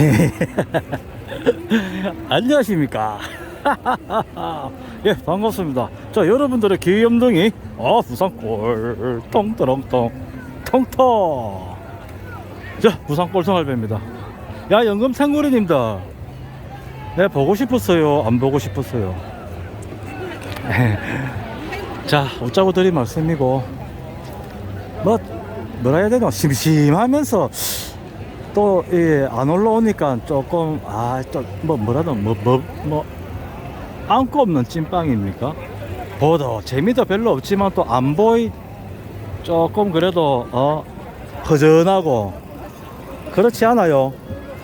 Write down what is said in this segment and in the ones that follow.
안녕하십니까. 예, 반갑습니다. 자, 여러분들의 귀염둥이, 아, 부산골, 통떠렁통, 통통. 자, 부산골 성할배입니다. 야, 연금탱구리님들. 네, 보고 싶었어요? 안 보고 싶었어요? 자, 웃자고 드린 말씀이고, 뭐, 뭐라 해야 되나, 심심하면서, 또, 예, 안 올라오니까 조금, 아, 또, 뭐, 뭐라도, 뭐, 뭐, 뭐, 안고 없는 찐빵입니까? 보도 재미도 별로 없지만 또 안 보이, 조금 그래도, 어, 허전하고, 그렇지 않아요?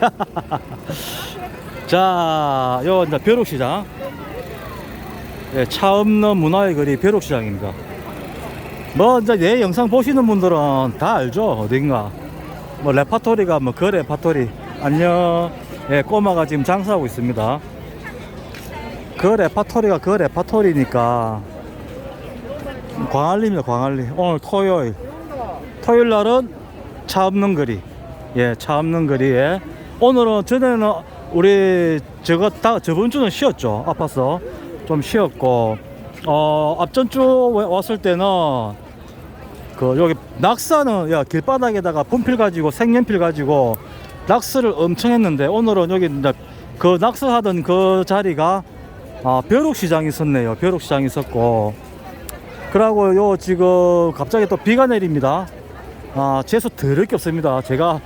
자, 요, 이제 벼룩시장. 예, 차 없는 문화의 거리 벼룩시장입니다. 뭐, 이제 내 영상 보시는 분들은 다 알죠? 어딘가. 뭐 레파토리가 뭐 그 레파토리. 안녕. 예 꼬마가 지금 장사하고 있습니다. 그 레파토리가 그 레파토리니까. 광안리입니다 광안리 오늘 토요일. 토요일 날은 차 없는 거리. 예차 없는 거리에 오늘은 전에는 우리 저거 다 저번 주는 쉬었죠. 아파서 좀 쉬었고. 어 앞전 주 왔을 때는 그 여기 낙사는 야 길바닥에다가 분필 가지고 색연필 가지고 낙서를 엄청 했는데 오늘은 여기 그 낙서하던 그 자리가 아 벼룩시장이 있었네요. 벼룩시장이 있었고. 그러고 요 지금 갑자기 또 비가 내립니다. 아 재수 더럽게 없습니다. 제가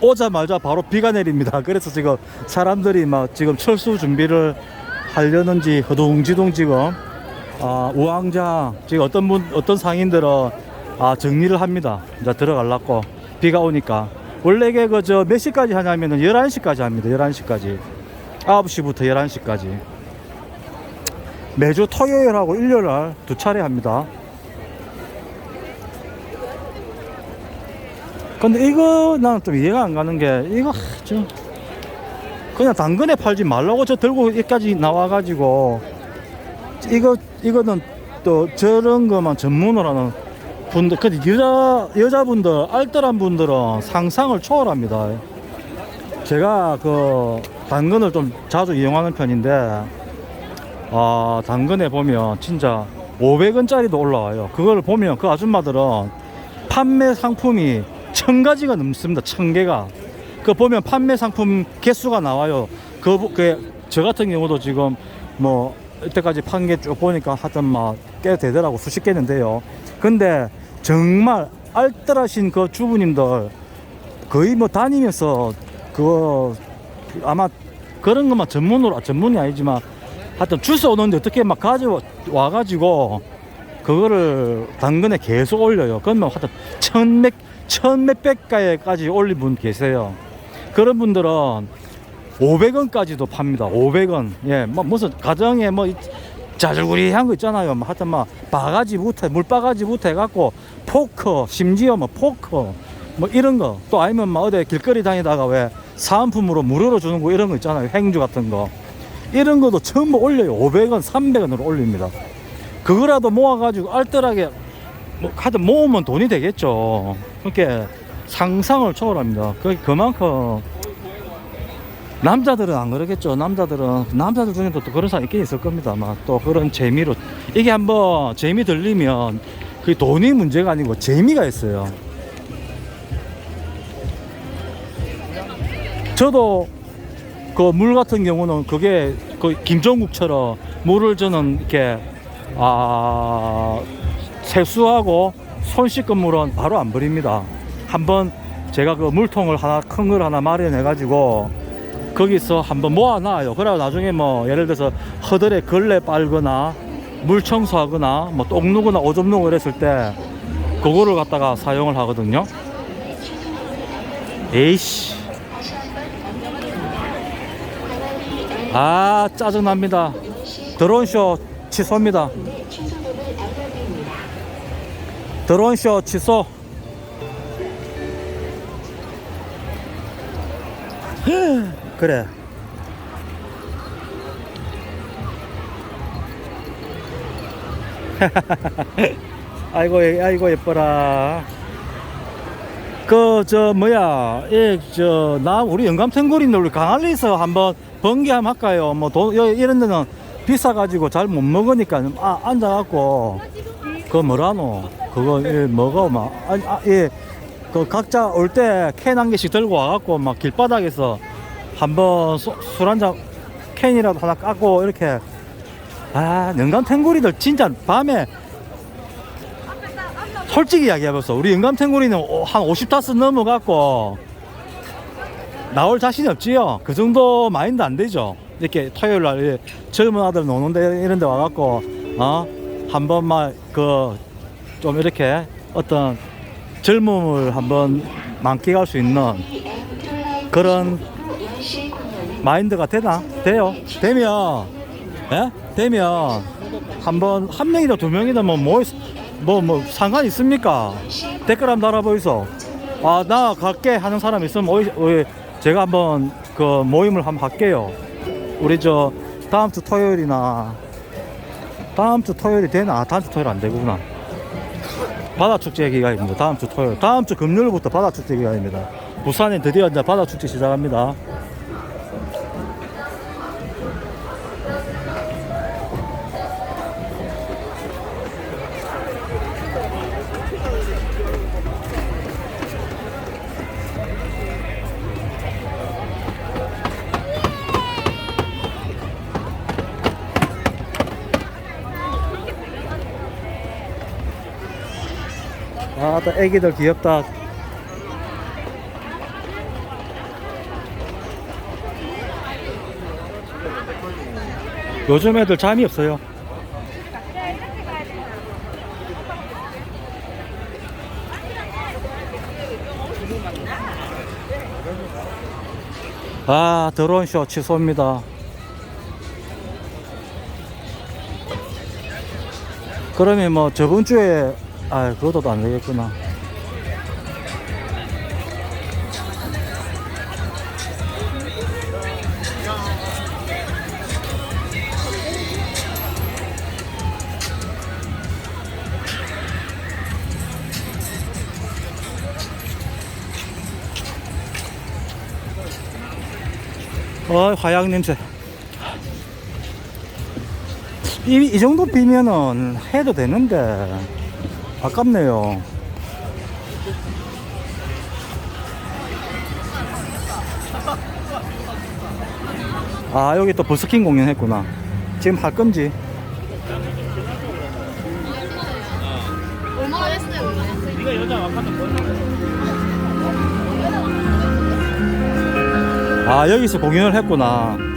오자마자 바로 비가 내립니다. 그래서 지금 사람들이 막 지금 철수 준비를 하려는지 허둥지둥 지금. 아 우왕좌 지금 어떤 분 어떤 상인들은 아 정리를 합니다. 이제 들어갈라고 비가 오니까 원래 그저 몇 시까지 하냐면은 11시까지 합니다. 11시까지 9시부터 11시까지 매주 토요일하고 일요일 날 두 차례 합니다. 근데 이거 나는 좀 이해가 안 가는 게 이거 하, 저 그냥 당근에 팔지 말라고 저 들고 여기까지 나와가지고 이거 이거는 또 저런 것만 전문으로 하는 분들, 그 여자 여자분들 알뜰한 분들은 상상을 초월합니다. 제가 그 당근을 좀 자주 이용하는 편인데, 아 당근에 보면 진짜 500원짜리도 올라와요. 그걸 보면 그 아줌마들은 판매 상품이 천 가지가 넘습니다. 천 개가. 그 보면 판매 상품 개수가 나와요. 그, 그, 저 같은 경우도 지금 뭐, 이때까지 판 게 쭉 보니까 하여튼 막 꽤 되더라고. 수십 개는데요. 근데 정말 알뜰하신 그 주부님들 거의 뭐 다니면서 그거 아마 그런 것만 전문으로, 아, 전문이 아니지만 하여튼 주소 오는데 어떻게 막 가져와 가지고 그거를 당근에 계속 올려요. 그러면 하여튼 천몇, 천몇백 가에까지 올린 분 계세요. 그런 분들은 500원까지도 팝니다. 500원. 예, 뭐 무슨 가정에 뭐 이- 자글구리한 거 있잖아요. 뭐 하여튼 막 바가지부터 물바가지부터 해갖고 포크, 심지어 뭐 포크 뭐 이런 거. 또 아니면 막 어디 길거리 다니다가 왜 사은품으로 무료로 주는 거 이런 거 있잖아요. 행주 같은 거. 이런 것도 전부 올려요. 500원, 300원으로 올립니다. 그거라도 모아가지고 알뜰하게 뭐 하여튼 모으면 돈이 되겠죠. 그렇게 상상을 초월합니다. 그 그만큼 남자들은 안 그러겠죠. 남자들은 남자들 중에도 또 그런 사람 있긴 있을 겁니다. 아마 또 그런 재미로 이게 한번 재미 들리면 그 돈이 문제가 아니고 재미가 있어요. 저도 그 물 같은 경우는 그게 그 김종국처럼 물을 저는 이렇게 아 세수하고 손 씻은 물은 바로 안 버립니다. 한번 제가 그 물통을 하나 큰 걸 하나 마련해 가지고 거기서 한번 모아놔요. 그래 나중에 뭐 예를 들어서 허들에 걸레 빨거나 물 청소하거나 뭐 똥 누거나 오줌 누고 이랬을 때 그거를 갖다가 사용을 하거든요. 에이씨. 아 짜증납니다. 드론쇼 취소입니다. 드론쇼 취소. 그래. 아이고, 예- 아이고, 예뻐라. 그 저 뭐야 이저나 우리 영감탱구리는 우리 강할리에서 한번 번개 한번 할까요? 뭐돈 이런 데는 비싸 가지고 잘 못 먹으니까 아 앉아 갖고 그 뭐라노 그거 예, 먹어 막아예그 각자 올 때 캔 한 개씩 들고 와 갖고 막 길바닥에서 한번 술 한잔 캔이라도 하나 깎고 이렇게 아 영감 탱구리들 진짜 밤에 솔직히 이야기해봤어. 우리 영감 탱구리는 오- 한 50타스 넘어갖고 나올 자신이 없지요. 그 정도 마인드 안 되죠. 이렇게 토요일 날 이렇게 젊은 아들 노는데 이런 데 와갖고, 어? 한 번만 그, 좀 이렇게 어떤 젊음을 한번 만끽할 수 있는 그런 마인드가 되나? 돼요. 되면, 예? 되면 한 번 한 명이나 두 명이나 뭐, 뭐, 뭐, 뭐, 상관 있습니까? 댓글 한번 달아보이소. 아, 나 갈게 하는 사람 있으면, 어이, 어이, 제가 한번 그 모임을 한번 할게요. 우리 저, 다음 주 토요일이나, 다음 주 토요일이 되나? 아, 다음 주 토요일 안 되구나. 바다축제 기간입니다. 다음 주 토요일. 다음 주 금요일부터 바다축제 기간입니다. 부산에 드디어 이제 바다축제 시작합니다. 아, 또 애기들 귀엽다. 요즘 애들 잠이 없어요. 아, 드론 쇼 취소입니다. 그러면 뭐 저번 주에 아, 그것도 안 되겠구나. 어, 화약 냄새. 이, 이 정도 비면은 해도 되는데, 아깝네요. 아, 여기 또 버스킹 공연 했구나. 지금 할 건지. 얼마나 했어요? 얼마나 했어요? 네가 여자 아파트 아, 여기서 공연을 했구나.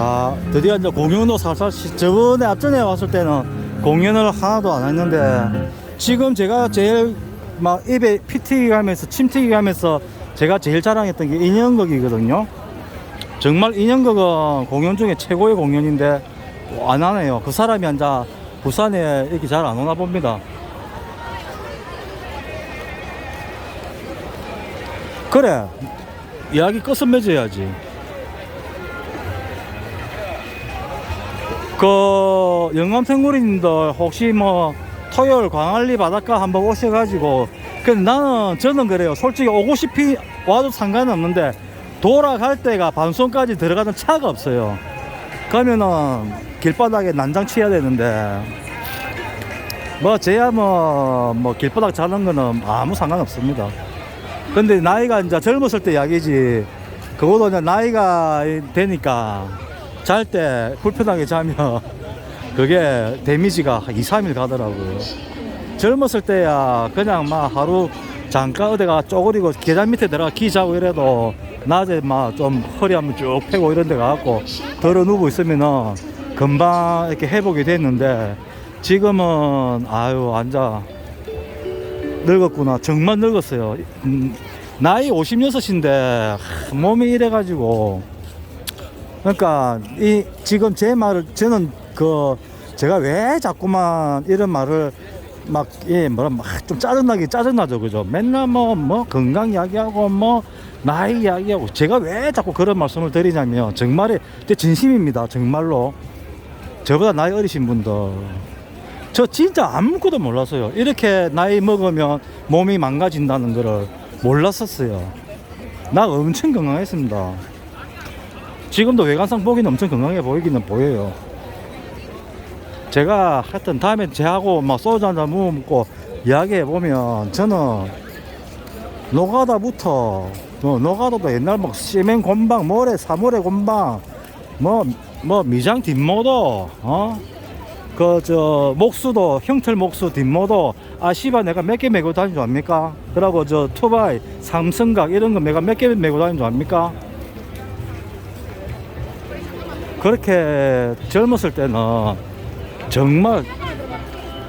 아, 드디어 이제 공연도 살살, 시- 저번에 앞전에 왔을 때는 공연을 하나도 안 했는데, 지금 제가 제일 막 입에 피 튀기 하면서, 침 튀기 하면서 제가 제일 자랑했던 게 인형극이거든요. 정말 인형극은 공연 중에 최고의 공연인데, 안 하네요. 그 사람이 앉아 부산에 이렇게 잘 안 오나 봅니다. 그래 이야기 끝은 맺어야지 그 영감탱구리님들 혹시 뭐 토요일 광안리 바닷가 한번 오셔가지고 근데 나는 저는 그래요. 솔직히 오고 싶이 와도 상관없는데 돌아갈 때가 반송까지 들어가는 차가 없어요. 그러면은 길바닥에 난장 치야 되는데 뭐 제야 뭐, 뭐 길바닥 자는 거는 아무 상관없습니다. 근데 나이가 이제 젊었을 때 약이지. 그것도 이제 나이가 되니까 잘 때 불편하게 자면 그게 데미지가 2, 3일 가더라고요. 젊었을 때야 그냥 막 하루 잠깐 어디가 쪼그리고 계단 밑에 들어가 기 자고 이래도 낮에 막 좀 허리 한번 쭉 펴고 이런 데 가갖고 덜어 누워 있으면은 금방 이렇게 회복이 됐는데 지금은 아유 앉아 늙었구나. 정말 늙었어요. 음, 나이 56인데 몸이 이래가지고 그러니까 이 지금 제 말을 저는 그 제가 왜 자꾸만 이런 말을 막 예 뭐라 막 좀 짜증나게 짜증나죠 그죠 맨날 뭐 뭐 건강 이야기하고 뭐 나이 이야기하고 제가 왜 자꾸 그런 말씀을 드리냐면 정말에 제 진심입니다 정말로 저보다 나이 어리신 분들 저 진짜 아무것도 몰랐어요. 이렇게 나이 먹으면 몸이 망가진다는 거를 몰랐었어요. 나 엄청 건강했습니다. 지금도 외관상 보기는 엄청 건강해 보이기는 보여요. 제가 하여튼 다음에 제하고 막 소주 한잔 먹고 이야기해 보면 저는 노가다부터 뭐 노가다도 옛날 뭐 시멘 곤방 모래 사모래 곤방 뭐 뭐 미장 뒷모도 어 그 저 목수도 형틀 목수 뒷모도 아 씨발 내가 몇 개 메고 다니는 줄 압니까? 그러고 저 투바이 삼성각 이런 거 내가 몇 개 메고 다니는 줄 압니까 그렇게 젊었을 때는 정말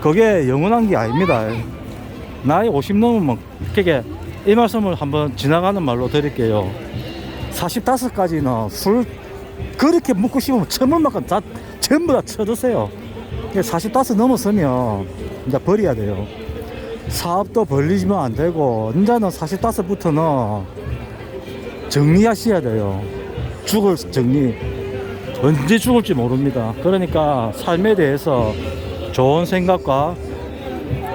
그게 영원한 게 아닙니다. 나이 50 넘으면 그게 이 말씀을 한번 지나가는 말로 드릴게요. 45까지는 술 그렇게 먹고 싶으면 천문만큼 다 전부 다 쳐드세요. 45 넘었으면 이제 버려야 돼요. 사업도 벌리지면 안 되고 이제는 45부터는 정리하셔야 돼요. 죽을 정리. 언제 죽을지 모릅니다. 그러니까 삶에 대해서 좋은 생각과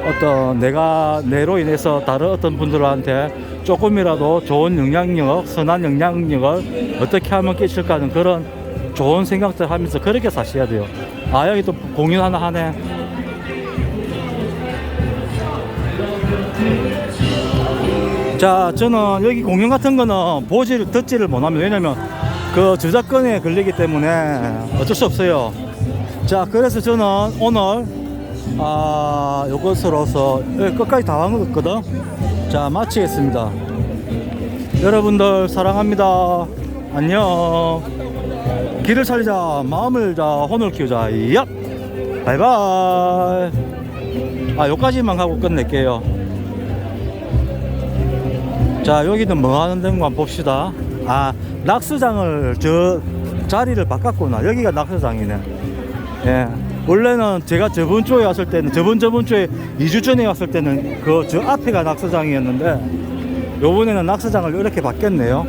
어떤 내가 내로 인해서 다른 어떤 분들한테 조금이라도 좋은 영향력, 선한 영향력을 어떻게 하면 끼칠까 하는 그런 좋은 생각들 하면서 그렇게 사셔야 돼요. 아, 여기 또 공연 하나 하네. 자, 저는 여기 공연 같은 거는 보지를, 듣지를 못합니다. 왜냐면 그 저작권에 걸리기 때문에 어쩔 수 없어요. 자, 그래서 저는 오늘 아, 요것으로서 여기 끝까지 다한 거거든. 자, 마치겠습니다. 여러분들 사랑합니다. 안녕. 길을 살리자, 마음을 자, 혼을 키우자. 야! 바이바이. 아, 요까지만 하고 끝낼게요. 자, 여기는 뭐 하는 데인가 봅시다. 아, 낙수장을 저 자리를 바꿨구나. 여기가 낙수장이네. 예. 원래는 제가 저번 주에 왔을 때는 저번 저번 주에 2주 전에 왔을 때는 그 저 앞에가 낙서장이었는데 요번에는 낙서장을 이렇게 바뀌었네요.